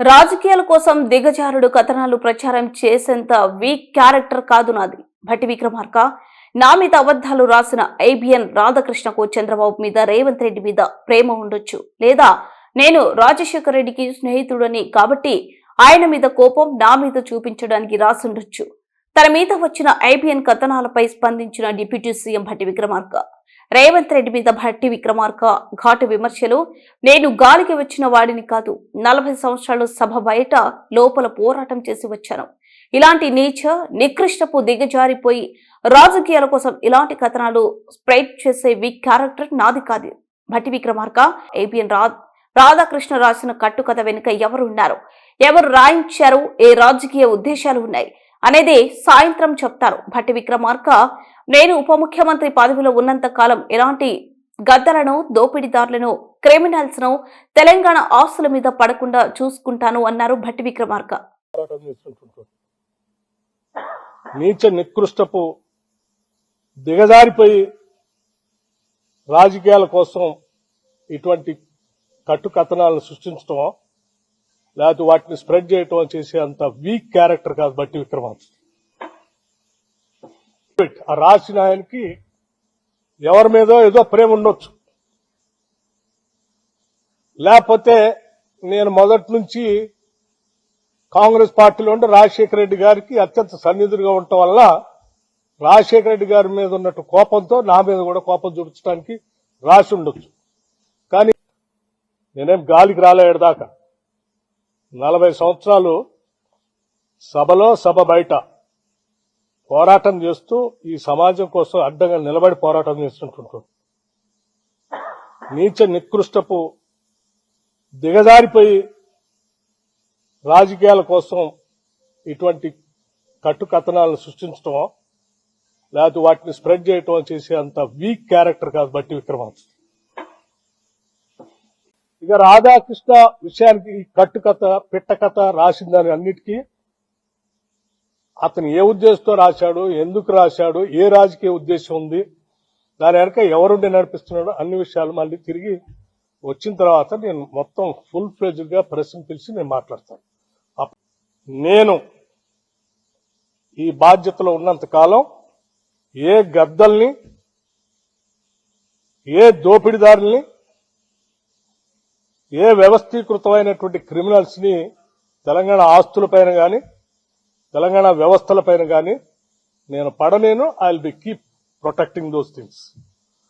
రాజకీయాల కోసం దిగజారుడు కథనాలు ప్రచారం చేసేంత వీక్ క్యారెక్టర్ కాదు నాది. భట్టి విక్రమార్క నా మీద అబద్ధాలు రాసిన ఐబిఎన్ రాధాకృష్ణకు చంద్రబాబు మీద రేవంత్ రెడ్డి మీద ప్రేమ ఉండొచ్చు. లేదా నేను రాజశేఖర రెడ్డికి స్నేహితుడని కాబట్టి ఆయన మీద కోపం నా మీద చూపించడానికి రాసుండొచ్చు. తన మీద వచ్చిన ఐబిఎన్ కథనాలపై స్పందించిన డిప్యూటీ సీఎం భట్టి విక్రమార్క రేవంత్ రెడ్డి మీద భట్టి విక్రమార్క ఘాటు విమర్శలు. నేను గాలికి వచ్చిన వాడిని కాదు నలభై సంవత్సరాలు సభ బయట లోపల పోరాటం చేసి వచ్చాను. ఇలాంటి నీచ నికృష్టపు దిగజారిపోయి రాజకీయాల కోసం ఇలాంటి కథనాలు స్ప్రెడ్ చేసే వీక్ క్యారెక్టర్ నాది కాదు. భట్టి విక్రమార్క ఏబిఎన్ రా రాధాకృష్ణ రాసిన కట్టుకథ వెనుక ఎవరు ఉన్నారు ఎవరు రాయించారు? ఏ రాజకీయ ఉద్దేశాలు ఉన్నాయి? అనేది సాయంత్రం చెప్తారు. భట్టి విక్రమార్క నేను ఉప ముఖ్యమంత్రి పదవిలో ఉన్నంత కాలం ఎలాంటి గద్దలను దోపిడీదారులను క్రిమినల్స్ను తెలంగాణ ఆస్తుల మీద పడకుండా చూసుకుంటాను అన్నారు భట్టి విక్రమార్క. నీచ నికృష్టపు దిగజారిపోయి రాజకీయాల కోసం ఇటువంటి కట్టుకథనాలను సృష్టించడం లేకపోతే వాటిని స్ప్రెడ్ చేయటం చేసే అంత వీక్ క్యారెక్టర్ కాదు బట్టి విక్రమార్క. ఆ రాసిన ఆయనకి ఎవరి మీదో ఏదో ప్రేమ ఉండొచ్చు. లేకపోతే నేను మొదటి నుంచి కాంగ్రెస్ పార్టీలో ఉండి రాజశేఖర రెడ్డి గారికి అత్యంత సన్నిధులుగా ఉండటం వల్ల రాజశేఖర రెడ్డి గారి మీద ఉన్నట్టు కోపంతో నా మీద కూడా కోపం చూపించడానికి రాసి ఉండొచ్చు. కానీ నేనేం గాలికి రాలేడు దాకా. నలభై సంవత్సరాలు సభలో సభ బయట పోరాటం చేస్తూ ఈ సమాజం కోసం అడ్డంగా నిలబడి పోరాటం చేస్తుంటుంటాడు నీచ నికృష్టపు దిగజారిపోయి రాజకీయాల కోసం ఇటువంటి కట్టుకథనాలను సృష్టించడం లేకపోతే వాటిని స్ప్రెడ్ చేయటం చేసే అంత వీక్ క్యారెక్టర్ కాదు బట్టి విక్రమార్క ఇక రాధాకృష్ణ విషయానికి కట్టుకథ కట్టు కథ పిట్ట కథ అన్నిటికీ అతను ఏ ఉద్దేశంతో రాశాడు ఎందుకు రాశాడు ఏ రాజకీయ ఉద్దేశం ఉంది దాని వెనక ఎవరుండి నడిపిస్తున్నాడో అన్ని విషయాలు మళ్ళీ తిరిగి వచ్చిన తర్వాత నేను మొత్తం ఫుల్ ఫ్లెజ్గా ప్రెస్ని పిలిచి నేను మాట్లాడతాను. నేను ఈ బాధ్యతలో ఉన్నంత కాలం ఏ గద్దల్ని ఏ దోపిడిదారుల్ని ఏ వ్యవస్థీకృతమైనటువంటి క్రిమినల్స్ని తెలంగాణ ఆస్తులపైన కానీ తెలంగాణ వ్యవస్థలపైన కానీ నేను పడలేను. I will be keep protecting those things